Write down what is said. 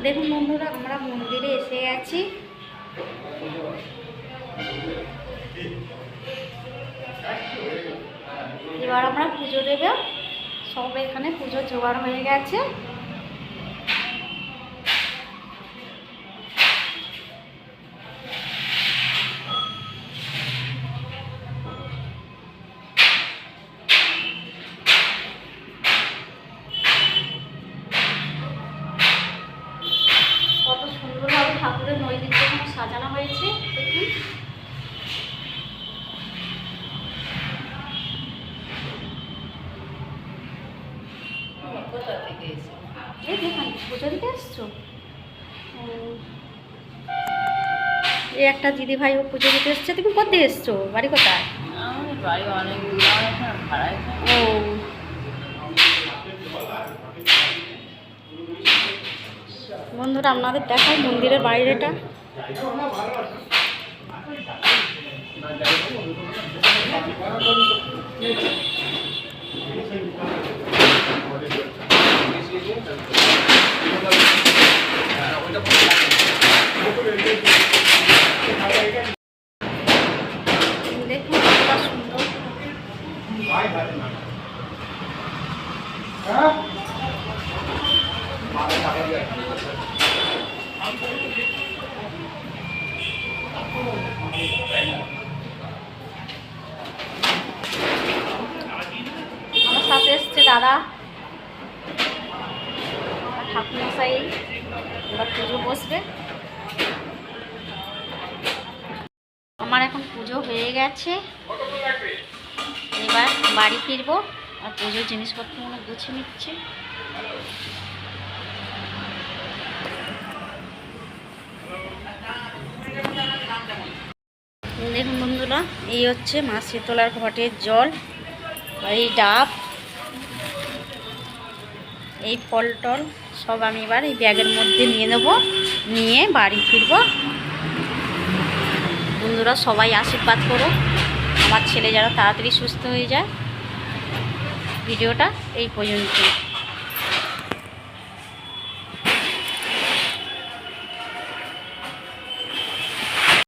দেখুন বন্ধুরা, আমরা মন্দিরে এসে গেছি এবার আমরা পুজো দেবে। সব এখানে পুজো জোগাড় হয়ে গেছে। সাজানো হয়েছে। দেখুন। কোথা থেকে এই একটা দিদি ভাই ও। পুজো দিতে এসছে। তুমি কোথায় এসছো? বাড়ি কোথায়। ও। বন্ধুরা আপনাদের দেখায় মন্দিরের বাইরেটা। দেখুন সুন্দর আমার সাথে এসছে দাদা। ঠাকুরমশাই, এবার পুজো বসবে। আমার এখন পুজো হয়ে গেছে। এবার বাড়ি ফিরবো। আর পুজোর জিনিসপত্রগুলো গুছিয়ে নিচ্ছি। দেখুন বন্ধুরা, এই হচ্ছে মা শীতলার ঘটের জল এই ডাব, এই ফল টল সব আমি এবার এই ব্যাগের মধ্যে নিয়ে নেব, নিয়ে বাড়ি ফিরবো। বন্ধুরা, সবাই আশীর্বাদ করো। আমার ছেলে যারা তাড়াতাড়ি সুস্থ হয়ে যায়। ভিডিওটা এই পর্যন্ত